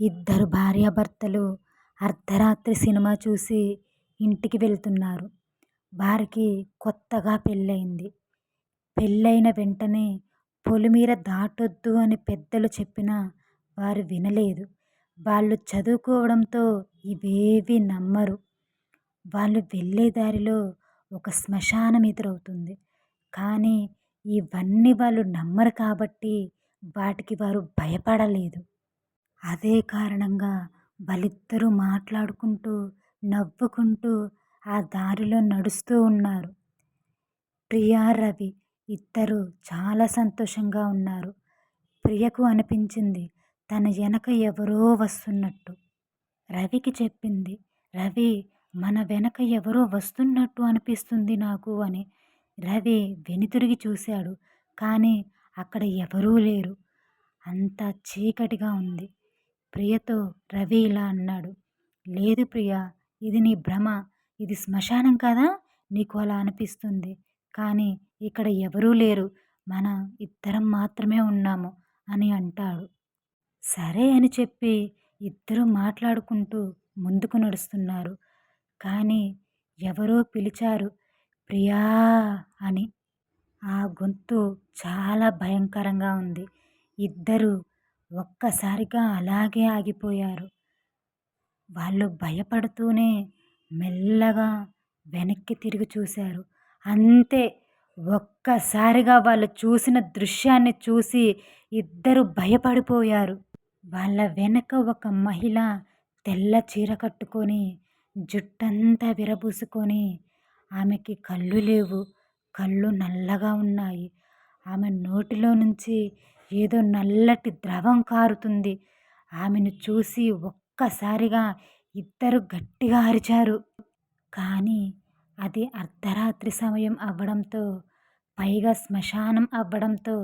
ఇద్దరు భార్యాభర్తలు అర్ధరాత్రి సినిమా చూసి ఇంటికి వెళ్తున్నారు. వారికి కొత్తగా పెళ్ళయింది. పెళ్ళైన వెంటనే పొలిమేర దాటొద్దు అని పెద్దలు చెప్పినా వారు వినలేదు. వాళ్ళు చదువుకోవడంతో ఇవేవి నమ్మరు. వాళ్ళు వెళ్ళే దారిలో ఒక శ్మశానం ఎదురవుతుంది. కానీ ఇవన్నీ వాళ్ళు నమ్మరు కాబట్టి వాటికి వారు భయపడలేదు. అదే కారణంగా వాళ్ళిద్దరూ మాట్లాడుకుంటూ నవ్వుకుంటూ ఆ దారిలో నడుస్తూ ఉన్నారు. ప్రియా రవి ఇద్దరు చాలా సంతోషంగా ఉన్నారు. ప్రియకు అనిపించింది తన వెనక ఎవరో వస్తున్నట్టు. రవికి చెప్పింది రవి మన వెనక ఎవరో వస్తున్నట్టు అనిపిస్తుంది నాకు అని రవి వెనుతిరిగి చూశాడు. కానీ అక్కడ ఎవరూ లేరు. అంత చీకటిగా ఉంది. ప్రియతో రవి ఇలా అన్నాడు. లేదు ప్రియ ఇది నీ భ్రమ ఇది శ్మశానం కదా? నీకు అలా అనిపిస్తుంది. కానీ ఇక్కడ ఎవరూ లేరు. మన ఇద్దరం మాత్రమే ఉన్నాము అని అంటాడు. సరే అని చెప్పి ఇద్దరు మాట్లాడుకుంటూ ముందుకు నడుస్తున్నారు. కానీ ఎవరో పిలిచారు ప్రియా అని. ఆ గొంతు చాలా భయంకరంగా ఉంది. ఇద్దరు ఒక్కసారిగా అలాగే ఆగిపోయారు. వాళ్ళు భయపడుతూనే మెల్లగా వెనక్కి తిరిగి చూశారు. అంతే ఒక్కసారిగా వాళ్ళు చూసిన దృశ్యాన్ని చూసి ఇద్దరు భయపడిపోయారు. వాళ్ళ వెనక ఒక మహిళ తెల్ల చీర కట్టుకొని జుట్టంతా విరబూసుకొని ఆమెకి కళ్ళు లేవు కళ్ళు నల్లగా ఉన్నాయి. ఆమె నోటిలో నుంచి ఏదో నల్లటి ద్రవం కారుతుంది. ఆమెను చూసి ఒక్కసారిగా ఇద్దరు గట్టిగా అరిచారు. కానీ అది అర్ధరాత్రి సమయం అవ్వడంతో పైగా శ్మశానం అవ్వడంతో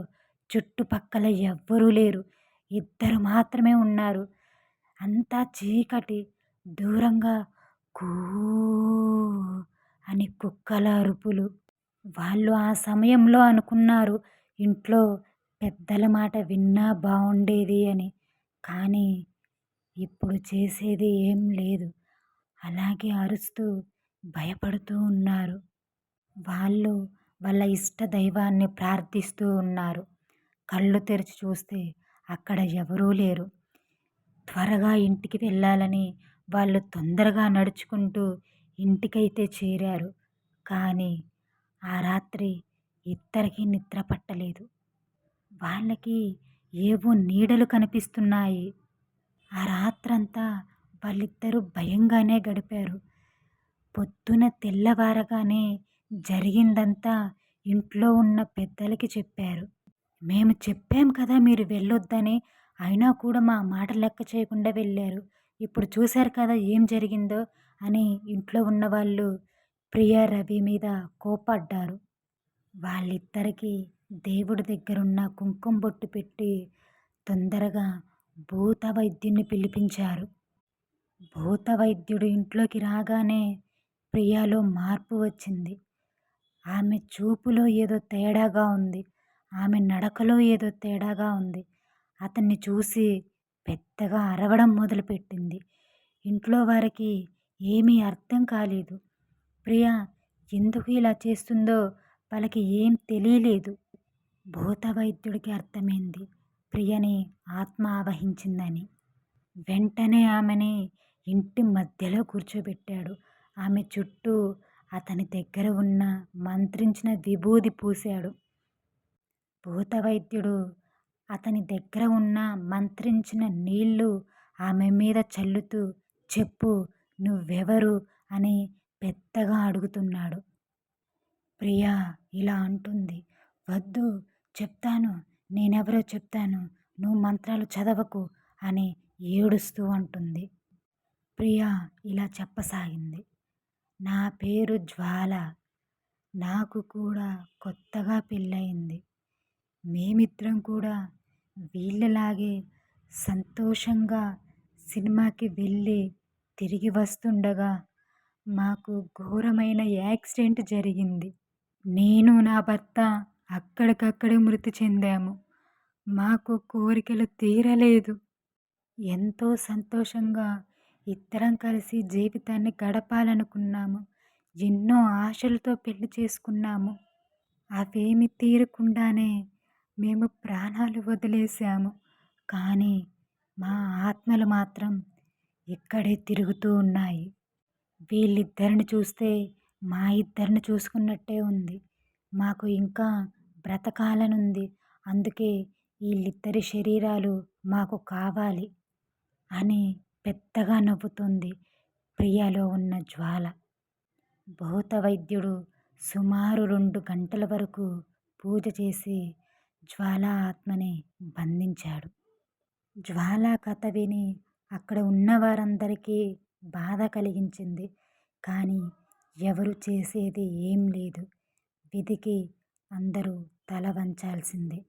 చుట్టుపక్కల ఎవ్వరూ లేరు. ఇద్దరు మాత్రమే ఉన్నారు. అంతా చీకటి దూరంగా కూ అని కుక్కల అరుపులు. వాళ్ళు ఆ సమయంలో అనుకున్నారు ఇంట్లో పెద్దల మాట విన్నా బాగుండేది అని. కానీ ఇప్పుడు చేసేది ఏం లేదు. అలాగే అరుస్తూ భయపడుతూ ఉన్నారు. వాళ్ళు వాళ్ళ ఇష్ట దైవాన్ని ప్రార్థిస్తూ ఉన్నారు. కళ్ళు తెరిచి చూస్తే అక్కడ ఎవరూ లేరు. త్వరగా ఇంటికి వెళ్ళాలని వాళ్ళు తొందరగా నడుచుకుంటూ ఇంటికైతే చేరారు. కానీ ఆ రాత్రి ఇద్దరికీ నిద్ర పట్టలేదు. వాళ్ళకి ఏవో నీడలు కనిపిస్తున్నాయి. ఆ రాత్రంతా వాళ్ళిద్దరూ భయంగానే గడిపారు. పొద్దున తెల్లవారగానే జరిగిందంతా ఇంట్లో ఉన్న పెద్దలకి చెప్పారు. మేము చెప్పాం కదా మీరు వెళ్ళొద్దని అయినా కూడా మా మాట లెక్క చేయకుండా వెళ్ళారు. ఇప్పుడు చూశారు కదా ఏం జరిగిందో అని ఇంట్లో ఉన్నవాళ్ళు ప్రియా రవి మీద కోపడ్డారు. వాళ్ళిద్దరికీ దేవుడి దగ్గరున్న కుంకుమ బొట్టు పెట్టి తొందరగా భూత వైద్యుని పిలిపించారు. భూత వైద్యుడు ఇంట్లోకి రాగానే ప్రియాలో మార్పు వచ్చింది. ఆమె చూపులో ఏదో తేడాగా ఉంది. ఆమె నడకలో ఏదో తేడాగా ఉంది. అతన్ని చూసి పెద్దగా అరవడం మొదలుపెట్టింది. ఇంట్లో వారికి ఏమీ అర్థం కాలేదు. ప్రియ ఎందుకు ఇలా చేస్తుందో వాళ్ళకి ఏం తెలియలేదు. భూత వైద్యుడికి అర్థమైంది. ప్రియని ఆత్మ ఆవహించిందని. వెంటనే ఆమెని ఇంటి మధ్యలో కూర్చోబెట్టాడు. ఆమె చుట్టూ అతని దగ్గర ఉన్న మంత్రించిన విభూది పూశాడు. భూత వైద్యుడు అతని దగ్గర ఉన్న మంత్రించిన నీళ్ళు ఆమె మీద చల్లుతూ చెప్పు నువ్వెవరు? అని పెద్దగా అడుగుతున్నాడు. ప్రియా ఇలా అంటుంది. వద్దు చెప్తాను నేనెవరో చెప్తాను నువ్వు మంత్రాలు చదవకు అని ఏడుస్తూ అంటుంది. ప్రియా ఇలా చెప్పసాగింది. నా పేరు జ్వాల. నాకు కూడా కొత్తగా పెళ్ళయింది. మేమిద్దరం కూడా వీళ్ళలాగే సంతోషంగా సినిమాకి వెళ్ళి తిరిగి వస్తుండగా మాకు ఘోరమైన యాక్సిడెంట్ జరిగింది. నేను నా భర్త అక్కడికక్కడే మృతి చెందాము. మాకు కోరికలు తీరలేదు. ఎంతో సంతోషంగా ఇద్దరం కలిసి జీవితాన్ని గడపాలనుకున్నాము. ఎన్నో ఆశలతో పెళ్ళి చేసుకున్నాము. అవేమి తీరకుండానే మేము ప్రాణాలు వదిలేసాము కానీ మా ఆత్మలు మాత్రం ఇక్కడే తిరుగుతూ ఉన్నాయి. వీళ్ళిద్దరిని చూస్తే మా ఇద్దరిని చూసుకున్నట్టే ఉంది. మాకు ఇంకా బ్రతకాలనుంది. అందుకే వీళ్ళిద్దరి శరీరాలు మాకు కావాలి అని పెద్దగా నవ్వుతుంది ప్రియాలో ఉన్న జ్వాల. భూత వైద్యుడు సుమారు రెండు గంటల వరకు పూజ చేసి జ్వాల ఆత్మని బంధించాడు. జ్వాల కథ విని అక్కడ ఉన్న వారందరికీ బాధ కలిగించింది. కానీ ఎవరు చేసేది ఏం లేదు. విధికి అందరూ తల వంచాల్సిందే.